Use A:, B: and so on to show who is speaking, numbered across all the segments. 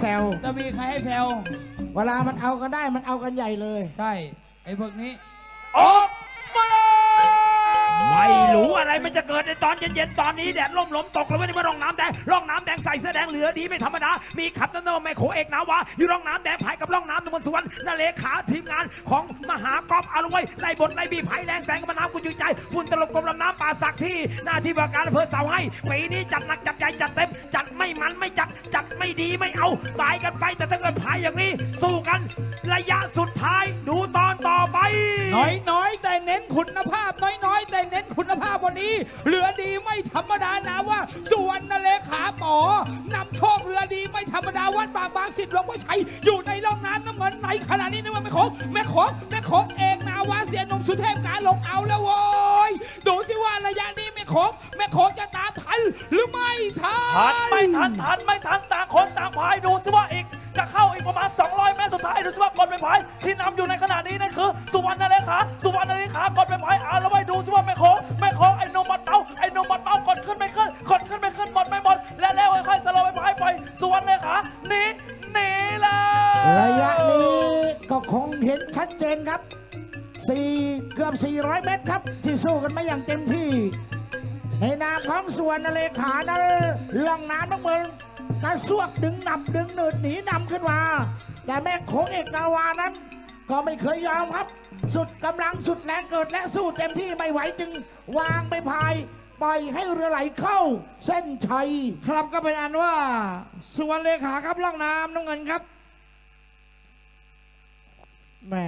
A: แซว
B: จะมีใครให้แซว
A: เวลามันเอากันได้มันเอากันใหญ่เลย
B: ใช่ ไอ้พวกนี้
C: ออกมาเลย
D: ไม่รู้อะไรมันจะเกิดในตอนเย็นๆ ตอนนี้แดดล่มลมตกแล้วไม่ได้มาร่องน้ำแดงร่องน้ำแดงใส่เสื้อแดงเหลือดีไม่ธรรมดา มีขับน้ำนมแม่โขเอกนาวาอยู่ร่องน้ำแดงพายกับร่องน้ำตะวันสุวรรณนาเลขาทีมงานของมหากอบอารวยไล่บทไล่บีบไผ่แรงแสงกับน้ำกุจุยใจฝุ่นตลบกลมลำน้ำป่าสักที่หน้าที่ว่าการอำเภอเสาให้ปีนี้จัดหนักจัดใหญ่จัดเต็มจัดไม่มันไม่จัดจั ดไม่ดีไม่เอาตายกันไปแต่ถ้าเกิดพายอย่างนี้ สู้กันระยะสุดท้ายดูตอนต่อไป
B: น้อยน้อยแต่เน้นคุณภาพ น้อยน้อยแต่เน้นคุณภาพวันนี้เรือดีไม่ธรรมดานะว่าสุวรรณเลขาปอนำโชคเรือดีไม่ธรรมดาวัดบางบางสิทธิ์หลวงพ่อชัยอยู่ในร่องน้ำน้ำเงินในขณะนี้นี่มันไม่โขงแม่โขงแม่โขงเองนาวาเสียนมสุเทพการลงเอาแล้วโว้ยดูสิว่าระยะนี้แม่โขงแม่โขงจะตาม ทันทัน
C: ไม่ทันทันไม่ทันต่างคนต่างพายดูสิว่าอีก จะเข้าอีกประมาณ 200 เมตรสุดท้ายดูสิว่ากดเป็นพายที่นำอยู่ในขณะนี้นั่นคือ สุวรรณเลขาสุวรรณเลขากดเป็นพายอ่านแล้วไว้ดูสิว่าแม่โคงแม่โคงไอ้หนมบัดเต้าไอ้หนมบัดเต้ากดขึ้นไม่ขึ้นกดขึ้นไม่ขึ้นหมดไม่หมดและแล้วค่อยๆสโลว์ไปพายไปสุวรรณเลขาหนีหนีเลย
A: ระยะนี้ก็คงเห็นชัดเจนครับสี่เกือบ 400 เมตรครับ ที่สู้กันมาอย่างเต็มที่ ในนามของส่วนเลขานั้นล่องน้ำน้ำเมืองกระซวกดึงนับดึงหนืดหนีนำขึ้นมา แต่แม่โขงเอกนาวานั้น ก็ไม่เคยยอมครับ สุดกำลังสุดแรงเกิดและสู้เต็มที่ไม่ไหวจึง วางไปพายปล่อยให้เรือไหลเข้า เส้นชัย
E: ครับก็เป็นอันว่าสุวรรณเลขาครับล่องน้ำน้ำเงินครับแม่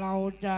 E: เราจะ